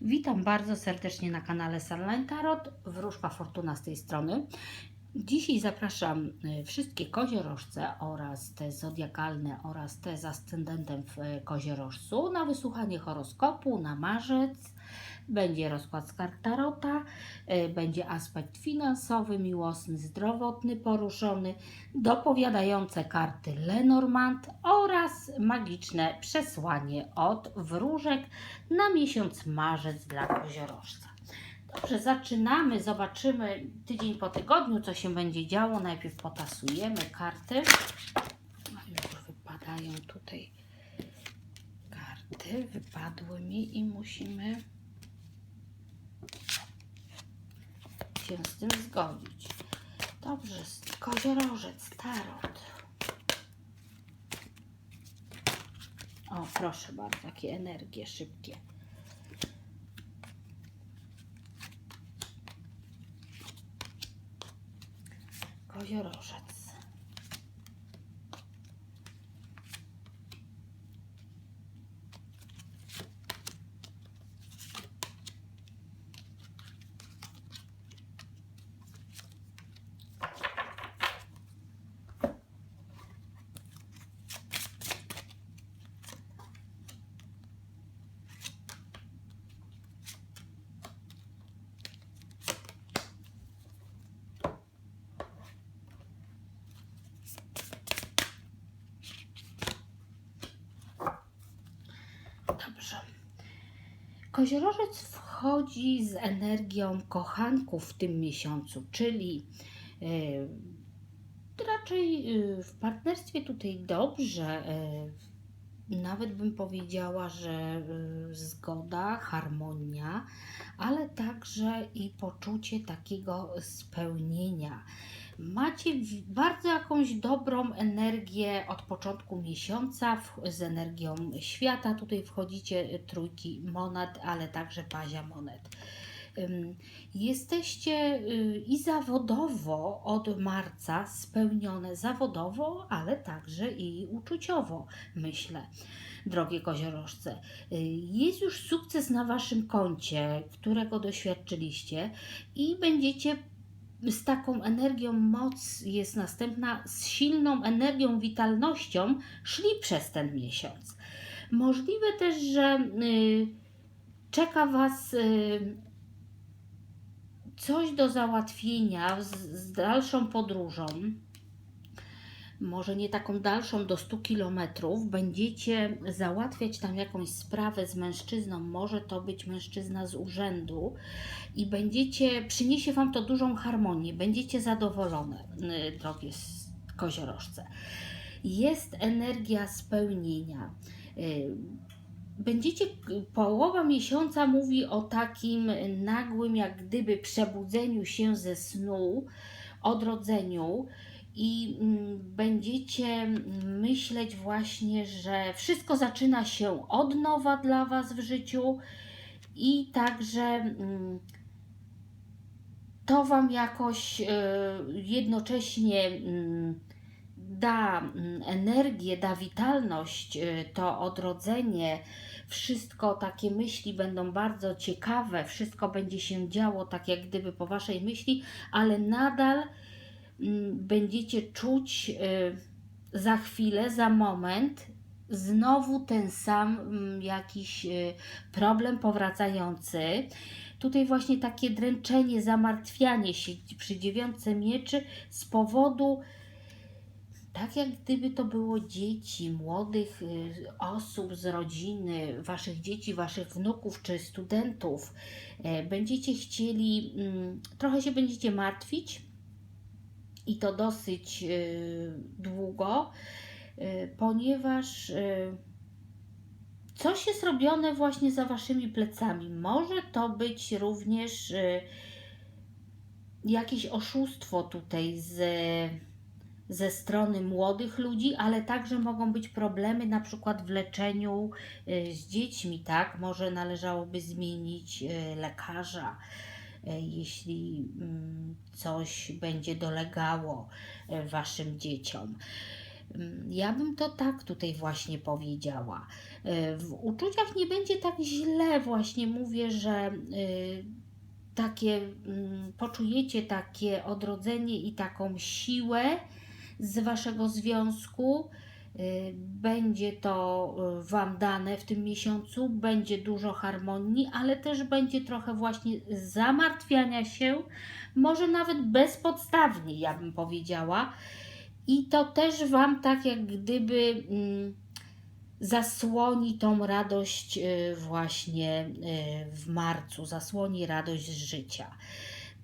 Witam bardzo serdecznie na kanale Sunline Tarot, Wróżka Fortuna z tej strony. Dzisiaj zapraszam y, wszystkie koziorożce oraz te zodiakalne oraz te z ascendentem w y, koziorożcu na wysłuchanie horoskopu na marzec. Będzie rozkład z kart Tarota, y, będzie aspekt finansowy, miłosny, zdrowotny poruszony, dopowiadające karty Lenormand oraz magiczne przesłanie od wróżek na miesiąc marzec dla koziorożca. Dobrze, zaczynamy. Zobaczymy tydzień po tygodniu, co się będzie działo. Najpierw potasujemy karty. Już wypadają tutaj karty. Wypadły mi i musimy się z tym zgodzić. Dobrze, koziorożec, tarot. O, proszę bardzo, jakie energie szybkie. Koziorożec. Dobrze. Koziorożec wchodzi z energią kochanków w tym miesiącu, czyli e, raczej e, w partnerstwie tutaj dobrze. e, nawet bym powiedziała, że zgoda, harmonia, ale także i poczucie takiego spełnienia. Macie bardzo jakąś dobrą energię od początku miesiąca z energią świata. Tutaj wchodzicie y, trójki monet, ale także pazia monet. Jesteście y, i zawodowo od marca spełnione zawodowo, ale także i uczuciowo, myślę, drogie koziorożce. Y, Jest już sukces na waszym koncie, którego doświadczyliście i będziecie z taką energią moc jest następna, z silną energią, witalnością szli przez ten miesiąc. Możliwe też, że y, czeka Was y, coś do załatwienia z, z dalszą podróżą. Może nie taką dalszą do 100 kilometrów, będziecie załatwiać tam jakąś sprawę z mężczyzną, może to być mężczyzna z urzędu, i będziecie, przyniesie Wam to dużą harmonię, będziecie zadowolone, y, drogie koziorożce. Jest energia spełnienia. Y, Będziecie, połowa miesiąca mówi o takim nagłym, jak gdyby przebudzeniu się ze snu, odrodzeniu i mm, będziecie myśleć właśnie, że wszystko zaczyna się od nowa dla Was w życiu i także mm, to Wam jakoś y, jednocześnie mm, da energię, da witalność, y, to odrodzenie, wszystko takie myśli będą bardzo ciekawe, wszystko będzie się działo tak jak gdyby po Waszej myśli, ale nadal będziecie czuć y, za chwilę, za moment znowu ten sam mm, jakiś y, problem powracający. Tutaj właśnie takie dręczenie, zamartwianie się przy dziewiątce mieczy z powodu tak jak gdyby to było dzieci, młodych y, osób z rodziny, waszych dzieci, waszych wnuków czy studentów. E, Będziecie chcieli, mm, trochę się będziecie martwić i to dosyć y, długo, y, ponieważ y, coś jest robione właśnie za waszymi plecami. Może to być również jakieś oszustwo tutaj z ze strony młodych ludzi, ale także mogą być problemy na przykład w leczeniu z dziećmi, tak? Może należałoby zmienić lekarza, jeśli mm, coś będzie dolegało y, waszym dzieciom. Mm, Ja bym to tak tutaj właśnie powiedziała. Y, W uczuciach nie będzie tak źle, właśnie mówię, że y, takie mm, poczujecie takie odrodzenie i taką siłę z waszego związku. Y, Będzie to y, Wam dane w tym miesiącu, będzie dużo harmonii, ale też będzie trochę właśnie zamartwiania się, może nawet bezpodstawnie, ja bym powiedziała. I to też Wam tak jak gdyby mm, zasłoni tą radość y, właśnie w marcu, zasłoni radość z życia.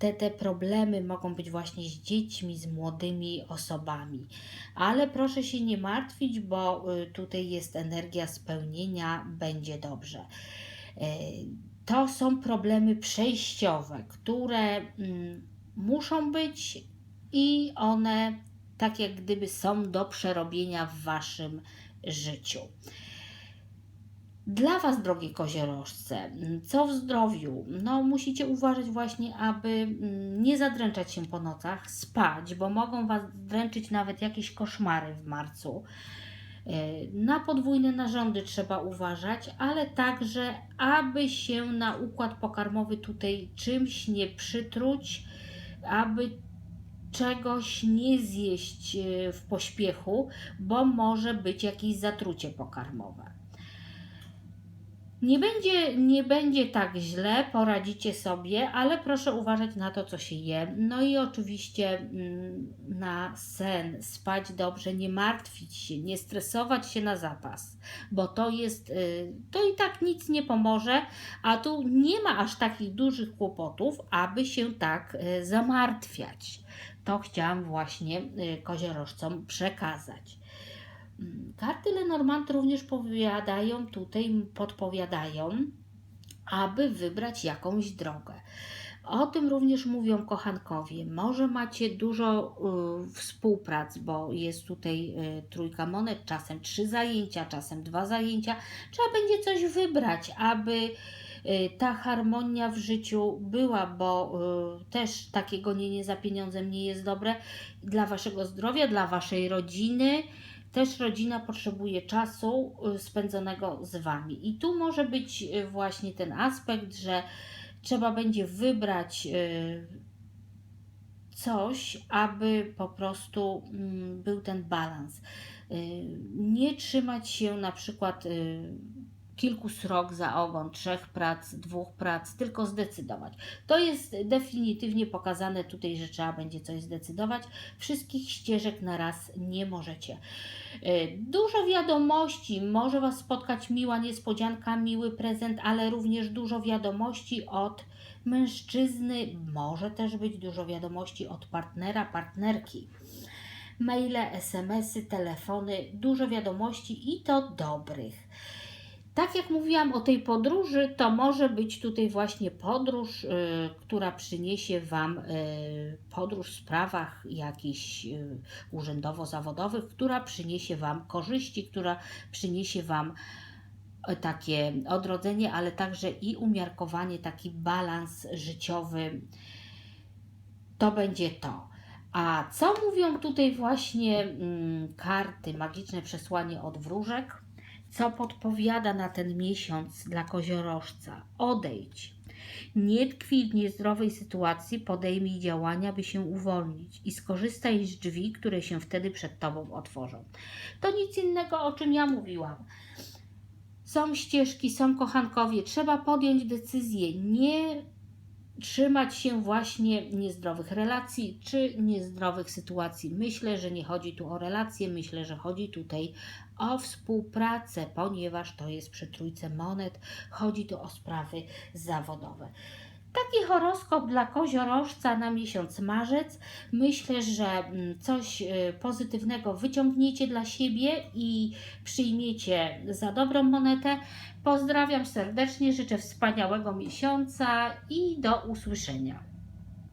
Te, te problemy mogą być właśnie z dziećmi, z młodymi osobami. Ale proszę się nie martwić, bo y, tutaj jest energia spełnienia, będzie dobrze. Y, To są problemy przejściowe, które mm, muszą być i one tak jak gdyby są do przerobienia w waszym życiu. Dla Was, drogie koziorożce, co w zdrowiu? No, musicie uważać właśnie, aby mm, nie zadręczać się po nocach, spać, bo mogą Was dręczyć nawet jakieś koszmary w marcu. E, Na podwójne narządy trzeba uważać, ale także, aby się na układ pokarmowy tutaj czymś nie przytruć, aby czegoś nie zjeść e, w pośpiechu, bo może być jakieś zatrucie pokarmowe. Nie będzie, nie będzie tak źle, poradzicie sobie, ale proszę uważać na to, co się je. No i oczywiście mm, na sen, spać dobrze, nie martwić się, nie stresować się na zapas, bo to jest, y, to i tak nic nie pomoże, a tu nie ma aż takich dużych kłopotów, aby się tak y, zamartwiać. To chciałam właśnie y, koziorożcom przekazać. Karty Lenormand również powiadają tutaj, podpowiadają, aby wybrać jakąś drogę. O tym również mówią kochankowie. Może macie dużo y, współprac, bo jest tutaj y, trójka monet, czasem trzy zajęcia, czasem dwa zajęcia. Trzeba będzie coś wybrać, aby y, ta harmonia w życiu była, bo y, też takie gonienie za pieniądzem nie jest dobre dla waszego zdrowia, dla waszej rodziny. Też rodzina potrzebuje czasu y, spędzonego z wami. I tu może być y, właśnie ten aspekt, że trzeba będzie wybrać y, coś, aby po prostu mm, był ten balans. Nie trzymać się na przykład kilku srok za ogon, trzech prac, dwóch prac, tylko zdecydować. To jest definitywnie pokazane tutaj, że trzeba będzie coś zdecydować. Wszystkich ścieżek na raz nie możecie. Y, Dużo wiadomości, może Was spotkać miła niespodzianka, miły prezent, ale również dużo wiadomości od mężczyzny, może też być dużo wiadomości od partnera, partnerki. Maile, SMS-y, telefony, dużo wiadomości i to dobrych. Tak jak mówiłam o tej podróży, to może być tutaj właśnie podróż, y, która przyniesie Wam y, podróż w sprawach jakichś y, urzędowo-zawodowych, która przyniesie Wam korzyści, która przyniesie Wam takie odrodzenie, ale także i umiarkowanie, taki balans życiowy. To będzie to. A co mówią tutaj właśnie mm, karty, magiczne przesłanie od wróżek? Co podpowiada na ten miesiąc dla koziorożca? Odejdź. Nie tkwij w niezdrowej sytuacji, podejmij działania, by się uwolnić i skorzystaj z drzwi, które się wtedy przed Tobą otworzą. To nic innego, o czym ja mówiłam. Są ścieżki, są kochankowie, trzeba podjąć decyzję, nie trzymać się właśnie niezdrowych relacji czy niezdrowych sytuacji. Myślę, że nie chodzi tu o relacje, myślę, że chodzi tutaj o współpracę, ponieważ to jest przy trójce monet, chodzi tu o sprawy zawodowe. Taki horoskop dla koziorożca na miesiąc marzec. Myślę, że mm, coś y, pozytywnego wyciągniecie dla siebie i przyjmiecie za dobrą monetę. Pozdrawiam serdecznie, życzę wspaniałego miesiąca i do usłyszenia.